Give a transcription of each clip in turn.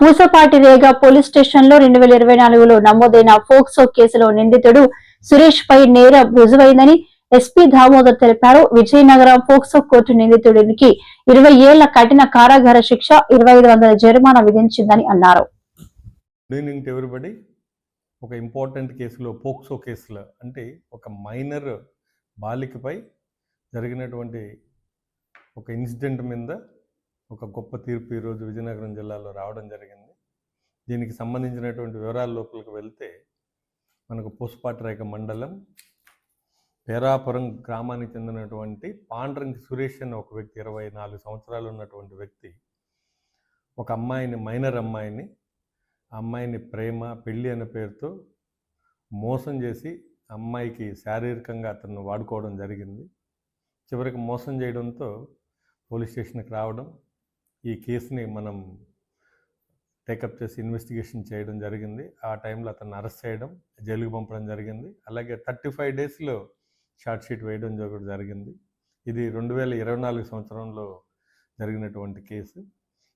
పూసపాటి రేగ పోలీస్ స్టేషన్లో రెండు వేల ఇరవై నాలుగులో నమోదైన ఫోక్సో కేసులో నిందితుడు సురేష్ పై నేరం రుజువైందని ఎస్పీ దామోదర్ తెలిపారు. విజయనగరం ఫోక్సో కోర్టు నిందితుడికి ఇరవై ఏళ్ళ కఠిన కారాగార శిక్ష ఇరవై ఐదు వందల జరిమానా విధించిందని అన్నారు. ఒక ఇంపార్టెంట్ కేసులో పోక్సో కేసులో అంటే ఒక మైనర్ బాలికపై జరిగినటువంటి ఒక ఇన్సిడెంట్ మీద ఒక గొప్ప తీర్పు ఈరోజు విజయనగరం జిల్లాలో రావడం జరిగింది. దీనికి సంబంధించినటువంటి వివరాల లోపలికి వెళ్తే మనకు పూసపాటిరేఖ మండలం పేరాపురం గ్రామానికి చెందినటువంటి పాండ్రంగి సురేష్ అనే ఒక వ్యక్తి ఇరవై నాలుగు సంవత్సరాలు ఉన్నటువంటి వ్యక్తి ఒక అమ్మాయిని మైనర్ అమ్మాయిని ఆ అమ్మాయిని ప్రేమ పెళ్ళి అనే పేరుతో మోసం చేసి అమ్మాయికి శారీరకంగా అతను వాడుకోవడం జరిగింది. చివరికి మోసం చేయడంతో పోలీస్ స్టేషన్కి రావడం ఈ కేసుని మనం టేకప్ చేసి ఇన్వెస్టిగేషన్ చేయడం జరిగింది. ఆ టైంలో అతన్ని అరెస్ట్ చేయడం జైలుకు పంపడం జరిగింది. అలాగే థర్టీ ఫైవ్ డేస్లో షార్ట్ షీట్ వేయడం కూడా జరిగింది. ఇది రెండు వేల ఇరవై నాలుగు సంవత్సరంలో జరిగినటువంటి కేసు.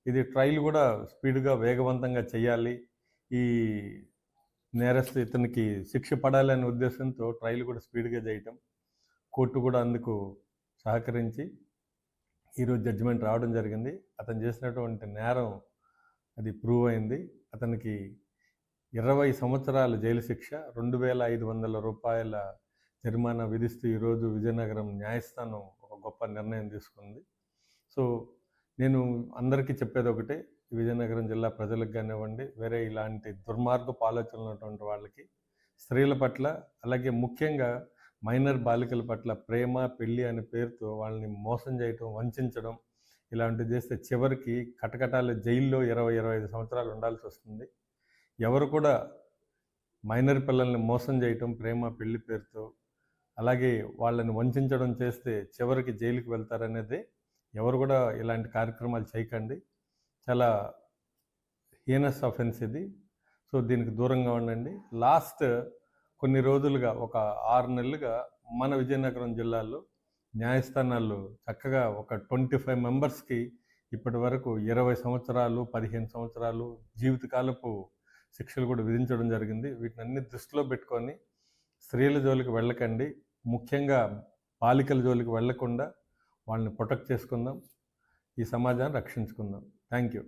ఇది ట్రయల్ కూడా స్పీడ్గా వేగవంతంగా చేయాలి. ఈ నేరస్తు ఇతనికి శిక్ష పడాలనే ఉద్దేశంతో ట్రయల్ కూడా స్పీడ్గా చేయటం. కోర్టు కూడా అందుకు సహకరించి ఈరోజు జడ్జిమెంట్ రావడం జరిగింది. అతను చేసినటువంటి నేరం అది ప్రూవ్ అయింది. అతనికి ఇరవై సంవత్సరాల జైలు శిక్ష రెండు వేల ఐదు వందల రూపాయల జరిమానా విధిస్తూ ఈరోజు విజయనగరం న్యాయస్థానం ఒక గొప్ప నిర్ణయం తీసుకుంది. సో నేను అందరికీ చెప్పేది ఒకటే విజయనగరం జిల్లా ప్రజలకు కానివ్వండి వేరే ఇలాంటి దుర్మార్గపు ఆలోచనలు ఉన్నటువంటి వాళ్ళకి స్త్రీల పట్ల అలాగే ముఖ్యంగా మైనర్ బాలికల పట్ల ప్రేమ పెళ్ళి అనే పేరుతో వాళ్ళని మోసం చేయటం వంచడం ఇలాంటివి చేస్తే చివరికి కటకటాల జైల్లో ఇరవై ఇరవై ఐదు సంవత్సరాలు ఉండాల్సి వస్తుంది. ఎవరు కూడా మైనర్ పిల్లల్ని మోసం చేయటం ప్రేమ పెళ్ళి పేరుతో అలాగే వాళ్ళని వంచడం చేస్తే చివరికి జైలుకి వెళ్తారనేది ఎవరు కూడా ఇలాంటి కార్యక్రమాలు చేయకండి. చాలా హీనస్ అఫెన్స్ ఇది. సో దీనికి దూరంగా ఉండండి. లాస్ట్ కొన్ని రోజులుగా ఒక ఆరు నెలలుగా మన విజయనగరం జిల్లాలో న్యాయస్థానాలు చక్కగా ఒక ట్వంటీ ఫైవ్ మెంబర్స్కి ఇప్పటి వరకు ఇరవై సంవత్సరాలు పదిహేను సంవత్సరాలు జీవితకాలపు శిక్షలు కూడా విధించడం జరిగింది. వీటిని అన్ని దృష్టిలో పెట్టుకొని స్త్రీల జోలికి వెళ్ళకండి. ముఖ్యంగా బాలికల జోలికి వెళ్ళకుండా వాళ్ళని ప్రొటెక్ట్ చేసుకుందాం. ఈ సమాజాన్ని రక్షించుకుందాం. Thank you